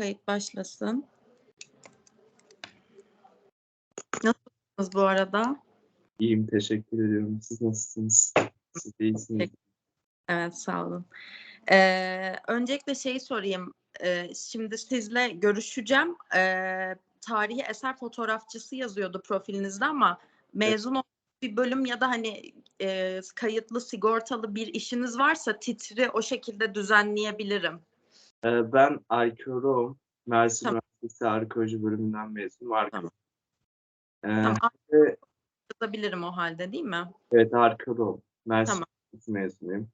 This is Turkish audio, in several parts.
Kayıt başlasın. Nasılsınız bu arada? İyiyim, teşekkür ediyorum. Siz nasılsınız? Siz de iyisiniz. Evet, sağ olun. Ee, öncelikle şeyi sorayım. Ee, şimdi sizle görüşeceğim. Ee, tarihi eser fotoğrafçısı yazıyordu profilinizde ama mezun olduğunuz bir bölüm ya da hani e, kayıtlı sigortalı bir işiniz varsa titri o şekilde düzenleyebilirim. Ee, ben arkeoloğum. Mersin Tamam. Üniversitesi Arkeoloji bölümünden mezunum. Arkeolog. Ee, Tamam. ve- Yazabilirim o halde değil mi? evet, arkeoloğum. Mersin Tamam. Üniversitesi mezunuyum.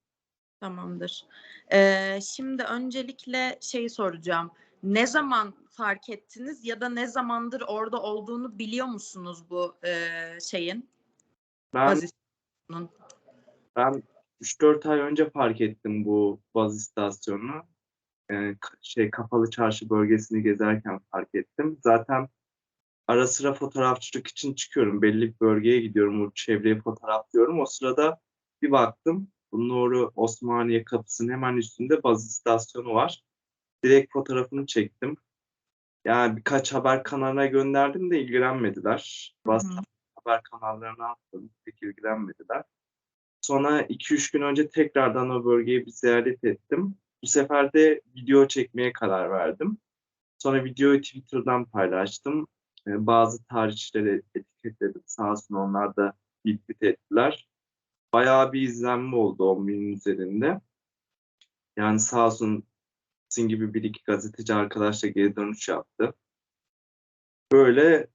Tamamdır. Ee, şimdi öncelikle şeyi soracağım. Ne zaman fark ettiniz ya da ne zamandır orada olduğunu biliyor musunuz bu e, şeyin? Ben, ben 3-4 ay önce fark ettim bu baz istasyonunu. Ka- şey kapalı çarşı bölgesini gezerken fark ettim. Zaten ara sıra fotoğrafçılık için çıkıyorum. Belli bir bölgeye gidiyorum. O çevreyi fotoğraflıyorum. O sırada bir baktım. Bu Nuri Osmaniye kapısının hemen üstünde baz istasyonu var. Direkt fotoğrafını çektim. Yani birkaç haber kanalına gönderdim de ilgilenmediler. Baz Hı hı. haber kanallarına attım. Pek ilgilenmediler. Sonra 2-3 gün önce tekrardan o bölgeyi bir ziyaret ettim. Bu sefer de video çekmeye karar verdim. Sonra videoyu Twitter'dan paylaştım. Ee, bazı tarihçileri etiketledim. Sağ olsun onlar da retweet ettiler. Bayağı bir izlenme oldu 10 binin üzerinde. Yani sağ olsun sizin gibi bir iki gazeteci arkadaş da geri dönüş yaptı. Böyle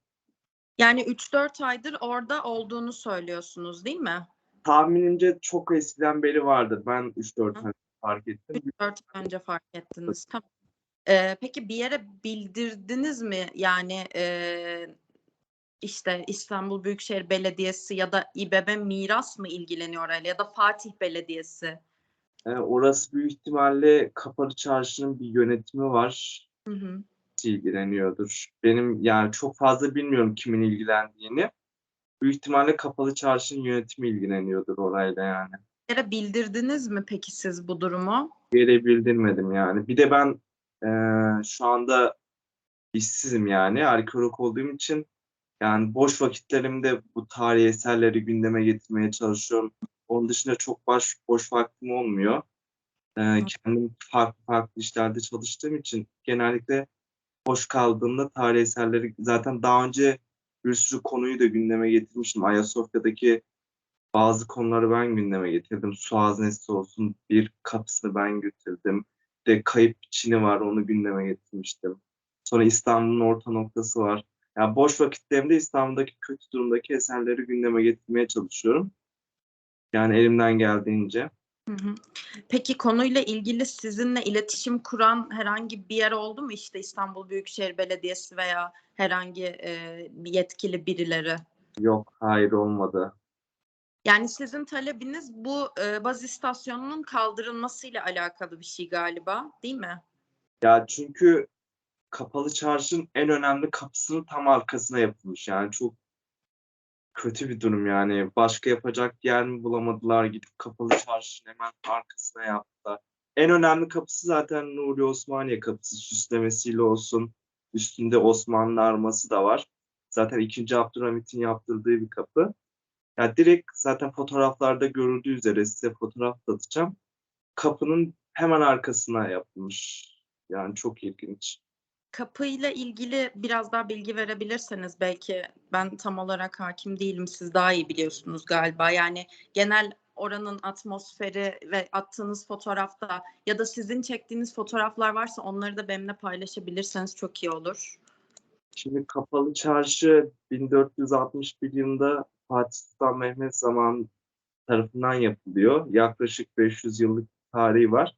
Yani 3-4 aydır orada olduğunu söylüyorsunuz değil mi? tahminimce çok eskiden beri vardır. Ben 3-4 Hı. ay fark ettim. 3-4 ay önce fark ettiniz. Tamam. Ee, peki bir yere bildirdiniz mi? Yani e, işte İstanbul Büyükşehir Belediyesi ya da İBB Miras mı ilgileniyor orayla ya da Fatih Belediyesi? Ee, orası büyük ihtimalle Kapalı Çarşı'nın bir yönetimi var. Hı hı. ilgileniyordur. Benim yani çok fazla bilmiyorum kimin ilgilendiğini. Büyük ihtimalle Kapalı Çarşı'nın yönetimi ilgileniyordur orayla yani. Yere bildirdiniz mi peki siz bu durumu? Yere bildirmedim yani. Bir de ben eee, şu anda işsizim yani. Arkeolog olduğum için yani boş vakitlerimde bu tarihi eserleri gündeme getirmeye çalışıyorum. Onun dışında çok boş, boş vaktim olmuyor. Eee, kendim farklı farklı işlerde çalıştığım için genellikle boş kaldığımda tarihi eserleri zaten daha önce bir sürü konuyu da gündeme getirmiştim. Ayasofya'daki bazı konuları ben gündeme getirdim. Su haznesi olsun bir kapısını ben götürdüm. De kayıp Çin'i var onu gündeme getirmiştim. Sonra İstanbul'un orta noktası var. Yani boş vakitlerimde İstanbul'daki kötü durumdaki eserleri gündeme getirmeye çalışıyorum. Yani elimden geldiğince. Hı hı. Peki konuyla ilgili sizinle iletişim kuran herhangi bir yer oldu mu? İşte İstanbul Büyükşehir Belediyesi veya herhangi e, yetkili birileri. Yok, hayır olmadı. Yani sizin talebiniz bu e, baz istasyonunun kaldırılmasıyla alakalı bir şey galiba, değil mi? Ya çünkü kapalı çarşının en önemli kapısının tam arkasına yapılmış. Yani çok kötü bir durum yani. Başka yapacak yer mi bulamadılar gidip kapalı çarşının hemen arkasına yaptılar. En önemli kapısı zaten Nuri Osmaniye kapısı süslemesiyle olsun. Üstünde Osmanlı arması da var. Zaten 2. Abdülhamit'in yaptırdığı bir kapı. Ya direkt zaten fotoğraflarda görüldüğü üzere size fotoğraf da atacağım. Kapının hemen arkasına yapılmış. Yani çok ilginç. Kapıyla ilgili biraz daha bilgi verebilirseniz belki ben tam olarak hakim değilim. Siz daha iyi biliyorsunuz galiba. Yani genel oranın atmosferi ve attığınız fotoğrafta ya da sizin çektiğiniz fotoğraflar varsa onları da benimle paylaşabilirseniz çok iyi olur. Şimdi Kapalı Çarşı 1461 yılında Fatih Sultan Mehmet zamanı tarafından yapılıyor. Yaklaşık 500 yıllık tarihi var.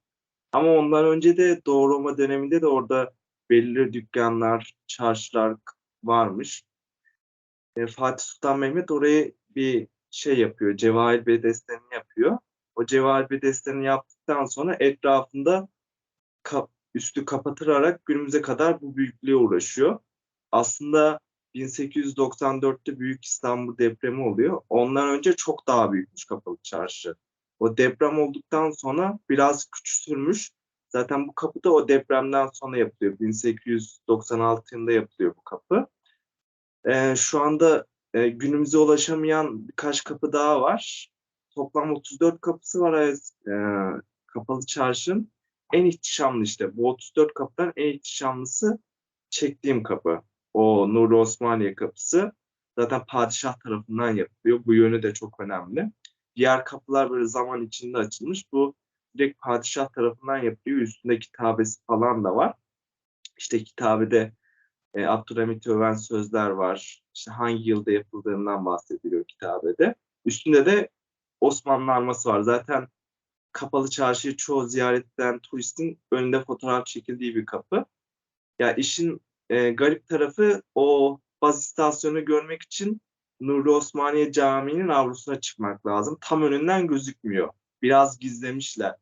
Ama ondan önce de Doğu Roma döneminde de orada belirli dükkanlar, çarşılar varmış. E, Fatih Sultan Mehmet orayı bir şey yapıyor, Cevahir Bedesten'i yapıyor. O Cevahir Bedesten'i yaptıktan sonra etrafında kap- üstü kapatılarak günümüze kadar bu büyüklüğe uğraşıyor. Aslında 1894'te Büyük İstanbul depremi oluyor. Ondan önce çok daha büyükmüş Kapalı Çarşı. O deprem olduktan sonra biraz küçülmüş. Zaten bu kapı da o depremden sonra yapılıyor. 1896 yılında yapılıyor bu kapı. Ee, şu anda e, günümüze ulaşamayan birkaç kapı daha var. Toplam 34 kapısı var e, kapalı çarşının. En ihtişamlı işte. Bu 34 kapıdan en ihtişamlısı çektiğim kapı. O Nuri Osmaniye kapısı. Zaten padişah tarafından yapılıyor. Bu yönü de çok önemli. Diğer kapılar böyle zaman içinde açılmış. Bu direkt padişah tarafından yapılıyor. Üstünde kitabesi falan da var. İşte kitabede e, Abdülhamit öven sözler var. İşte hangi yılda yapıldığından bahsediliyor kitabede. Üstünde de Osmanlı arması var. Zaten kapalı çarşıyı çoğu ziyaret eden turistin önünde fotoğraf çekildiği bir kapı. Ya işin e, garip tarafı o baz istasyonu görmek için Nuri Osmaniye Camii'nin avlusuna çıkmak lazım. Tam önünden gözükmüyor. Biraz gizlemişler.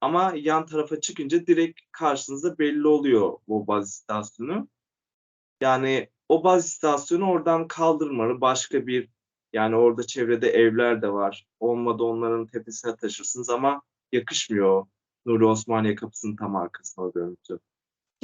Ama yan tarafa çıkınca direkt karşınızda belli oluyor o baz istasyonu. Yani o baz istasyonu oradan kaldırmalı. Başka bir yani orada çevrede evler de var. Olmadı onların tepesine taşırsınız ama yakışmıyor Nuri Osmaniye kapısının tam arkasına görüntü.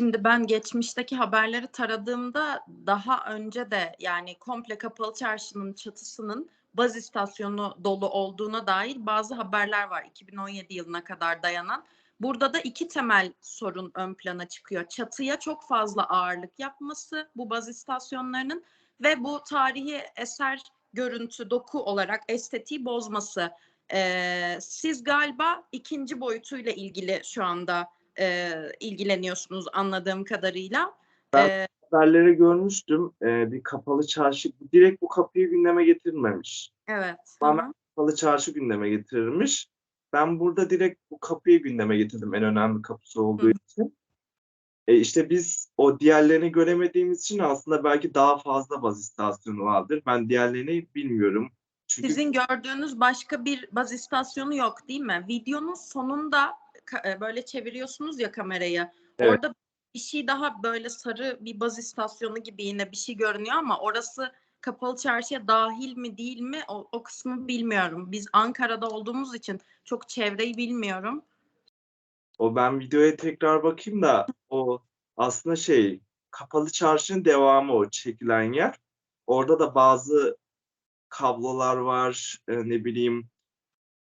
Şimdi ben geçmişteki haberleri taradığımda daha önce de yani komple kapalı çarşının çatısının baz istasyonu dolu olduğuna dair bazı haberler var 2017 yılına kadar dayanan. Burada da iki temel sorun ön plana çıkıyor. Çatıya çok fazla ağırlık yapması bu baz istasyonlarının ve bu tarihi eser görüntü, doku olarak estetiği bozması. Ee, siz galiba ikinci boyutuyla ilgili şu anda e, ilgileniyorsunuz anladığım kadarıyla. Ben- Ee, Haberleri görmüştüm. Ee, bir kapalı çarşı direkt bu kapıyı gündeme getirmemiş. evet. Tamamen hı kapalı çarşı gündeme getirilmiş. Ben burada direkt bu kapıyı gündeme getirdim en önemli kapısı olduğu Hı. için. E işte biz o diğerlerini göremediğimiz için aslında belki daha fazla baz istasyonu vardır. Ben diğerlerini bilmiyorum. Çünkü Sizin gördüğünüz başka bir baz istasyonu yok değil mi? Videonun sonunda böyle çeviriyorsunuz ya kamerayı. Evet. Orada bir şey daha böyle sarı bir baz istasyonu gibi yine bir şey görünüyor ama orası kapalı çarşıya dahil mi değil mi o, o kısmı bilmiyorum. Biz Ankara'da olduğumuz için çok çevreyi bilmiyorum. o ben videoya tekrar bakayım da o aslında şey kapalı çarşının devamı o çekilen yer. Orada da bazı kablolar var, e, ne bileyim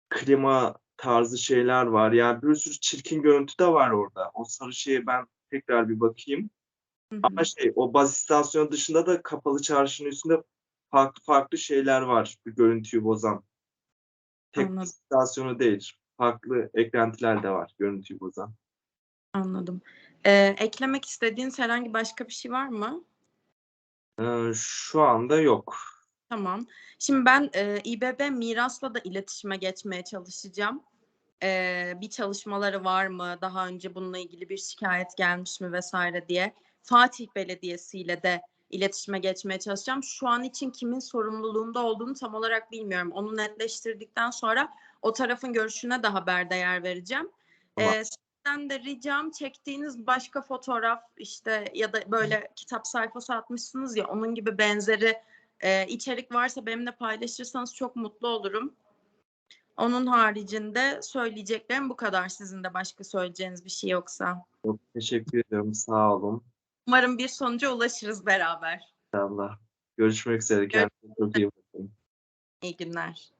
klima tarzı şeyler var. Yani bir sürü çirkin görüntü de var orada. O sarı şeye ben tekrar bir bakayım. Hı hı. Ama şey o baz istasyonu dışında da kapalı çarşının üstünde farklı farklı şeyler var bu görüntüyü bozan. Tek Anladım. istasyonu değil. Farklı eklentiler de var görüntüyü bozan. Anladım. Ee, eklemek istediğiniz herhangi başka bir şey var mı? Ee, şu anda yok. Tamam. Şimdi ben e, İBB Miras'la da iletişime geçmeye çalışacağım. E, bir çalışmaları var mı? Daha önce bununla ilgili bir şikayet gelmiş mi vesaire diye. Fatih Belediyesi ile de iletişime geçmeye çalışacağım. Şu an için kimin sorumluluğunda olduğunu tam olarak bilmiyorum. Onu netleştirdikten sonra o tarafın görüşüne de haber değer vereceğim. Tamam. E, sizden de ricam çektiğiniz başka fotoğraf işte ya da böyle kitap sayfası atmışsınız ya onun gibi benzeri e, içerik varsa benimle paylaşırsanız çok mutlu olurum. Onun haricinde söyleyeceklerim bu kadar. Sizin de başka söyleyeceğiniz bir şey yoksa. Çok teşekkür ediyorum. Sağ olun. Umarım bir sonuca ulaşırız beraber. İnşallah. Görüşmek üzere. Kendinize çok iyi bakın. İyi günler.